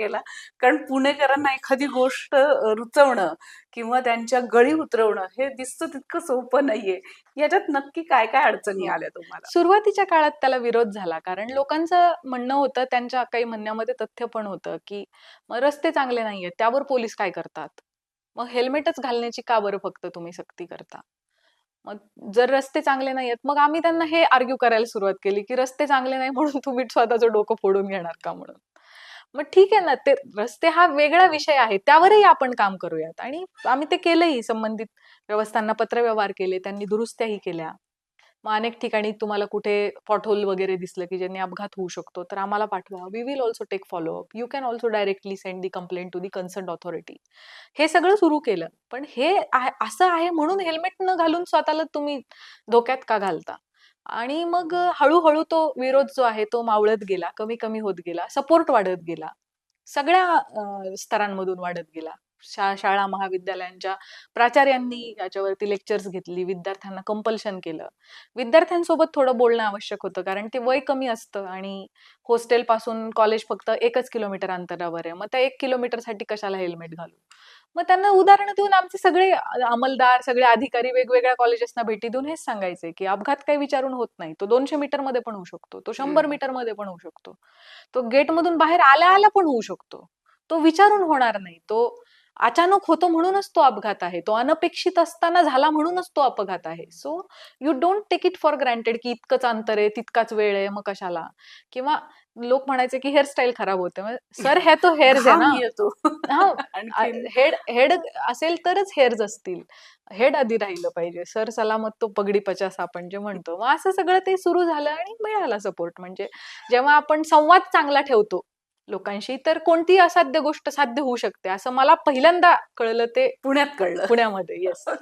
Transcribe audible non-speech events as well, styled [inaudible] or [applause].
केला. कारण पुणेकरांना एखादी गोष्ट रुचवणं किंवा त्यांच्या गळी उतरवणं हे दिसतं तितकं सोपं नाहीये. याच्यात नक्की काय काय अडचणी आल्या तुम्हाला? सुरुवातीच्या काळात त्याला विरोध झाला. कारण लोकांचं म्हणणं होतं त्यांच्या काही म्हणण्यामध्ये तथ्य पण होतं की मग रस्ते चांगले नाहीयेत त्यावर पोलीस काय करतात? मग हेल्मेटच घालण्याची का बरं फक्त तुम्ही सक्ती करता? मग जर रस्ते चांगले नाहीयेत मग आम्ही त्यांना हे आर्ग्यू करायला सुरुवात केली की रस्ते चांगले नाही म्हणून तुम्ही स्वतःचं डोकं फोडून घेणार का? म्हणून. मग ठीक आहे ना ते रस्ते हा वेगळा विषय आहे त्यावरही आपण काम करूयात. आणि आम्ही ते केलंही संबंधित व्यवस्थांना पत्रव्यवहार केले त्यांनी दुरुस्त्याही केल्या. मग अनेक ठिकाणी तुम्हाला कुठे पॉटहोल वगैरे दिसलं की ज्यांनी अपघात होऊ शकतो तर आम्हाला पाठवा. We will also take follow up you can also directly send the complaint to the concern authority हे सगळं सुरू केलं. पण हे असं आहे म्हणून हेल्मेट न घालून स्वतःला तुम्ही धोक्यात का घालता? आणि मग हळूहळू तो विरोध जो आहे तो मावळत गेला कमी कमी होत गेला सपोर्ट वाढत गेला. सगळ्या स्तरांमधून वाढत गेला. शा शाळा महाविद्यालयांच्या प्राचार्यांनी याच्यावरती लेक्चर्स घेतली विद्यार्थ्यांना कंपल्शन केलं. विद्यार्थ्यांसोबत थोडं बोलणं आवश्यक होतं कारण ते वय कमी असतं आणि हॉस्टेलपासून कॉलेज फक्त एकच किलोमीटर अंतरावर आहे. मग त्या एक किलोमीटरसाठी कशाला हेल्मेट घालू? मग त्यांना उदाहरणं देऊन आमचे सगळे अंमलदार सगळे अधिकारी वेगवेगळ्या कॉलेजेसना भेटी देऊन हेच सांगायचे की अपघात काही विचारून होत नाही. तो दोनशे मीटरमध्ये पण होऊ शकतो तो शंभर. मीटरमध्ये पण होऊ शकतो. तो गेट मधून बाहेर आल्या आल्या पण होऊ शकतो. तो विचारून होणार नाही. तो अचानक होतो म्हणूनच तो अपघात आहे. तो अनपेक्षित असताना झाला म्हणूनच तो अपघात आहे. So you don't take it for granted की इतकंच अंतर आहे तितकाच वेळ आहे मग कशाला किंवा लोक म्हणायचे की हेअरस्टाईल खराब होते. सर हे तो हेअर्स आहे ना? हा [laughs] हेड हेड असेल तरच हेअर्स असतील. हेड आधी राहिलं पाहिजे. सर सलामत तो पगडी पचास आपण जे म्हणतो. मग असं सगळं ते सुरू झालं आणि मिळाला सपोर्ट म्हणजे जेव्हा आपण संवाद चांगला ठेवतो लोकांशी तर कोणतीही असाध्य गोष्ट साध्य होऊ शकते. असं मला पहिल्यांदा कळलं ते पुण्यात कळलं. पुण्यामध्ये येस [laughs]